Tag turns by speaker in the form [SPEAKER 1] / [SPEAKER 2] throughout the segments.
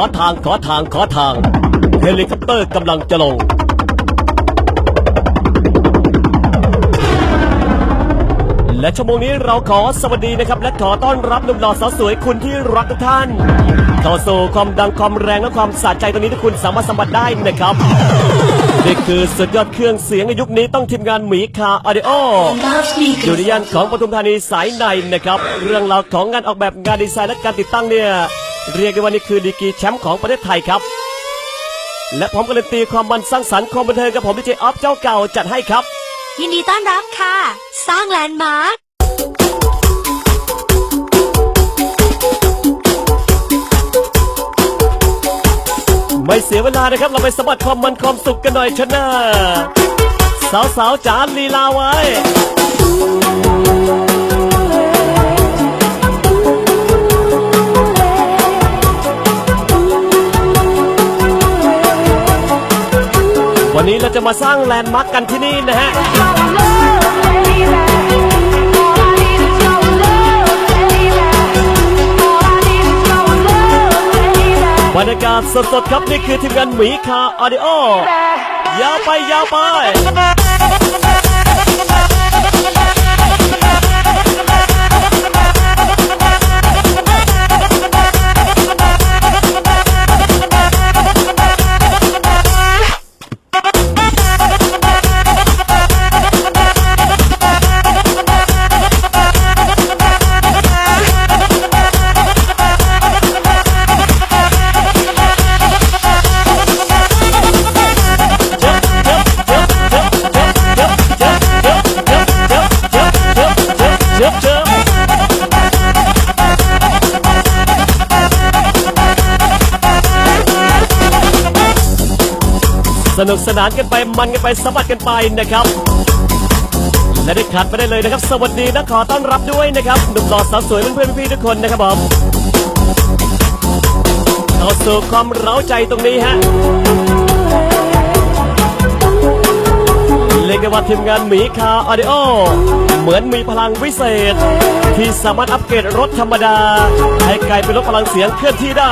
[SPEAKER 1] อทางขอทางขอทาง เฮลิคอปเตอร์กำลังจะลง และชั่วโมงนี้เราขอสวัสดีนะครับ และขอต้อนรับหนุ่มหล่อสาวสวยคุณที่รักทุกท่านเข้าสู่ความดังความแรงและความสะใจตรงนี้ที่คุณสามารถสัมผัสได้นะครับนี่คือสุดยอดเครื่องเสียงในยุคนี้ต้องทีมงานหมีคาออดิโออยู่ในย่านของปทุมธานีสายในนะครับ เรื่องราวของงานออกแบบงานดีไซน์และการติดตั้งเนี่ย เรียกได้ว่านี่คือดีกรีแชมป์ของประเทศไทยครับ และผมการันตีความมันสร้างสรรค์ความบันเทิงกับผมดีเจออฟเจ้าเก่าจัดให้ครับ
[SPEAKER 2] ยินดีต้อนรับค่ะ สร้างแลนด์มาร์ค
[SPEAKER 1] ไม่เสียเวลานะครับ เราไปสะบัดความมันความสุขกันหน่อยชนะสาวๆจ๋าลีลาไว้ วันนี้เราจะมาสร้างแลนด์มาร์กกันที่นี่นะฮะ บรรยากาศสดๆครับ นี่คือทีมงานหมีคาออดิโอ ยาวไปยาวไป สนุกสนานกันไปมันกันไปสะบัดกันไปนะครับ และได้ขาดไปได้เลยนะครับ สวัสดีและขอต้อนรับด้วยนะครับหนุ่มหล่อสาวสวยเพื่อนๆพี่ๆทุกคนนะครับผมเข้าสู่ความเร้าใจตรงนี้ฮะเรียกได้ว่าทีมงานหมีคาออดิโอเหมือนมีพลังวิเศษ ที่สามารถอัปเกรดรถธรรมดา ให้กลายเป็นรถพลังเสียงเคลื่อนที่ได้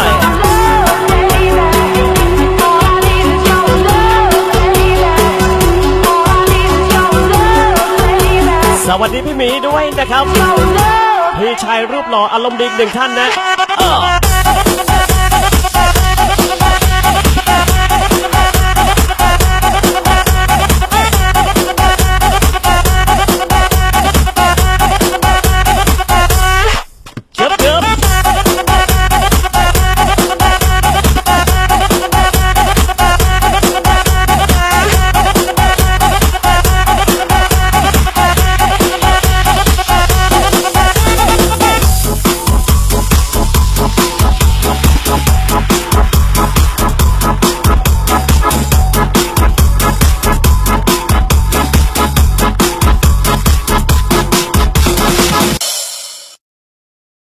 [SPEAKER 1] ี้ด้วยนะครับ พี่ชายรูปหล่ออารมณ์ดีหนึ่งท่านนะ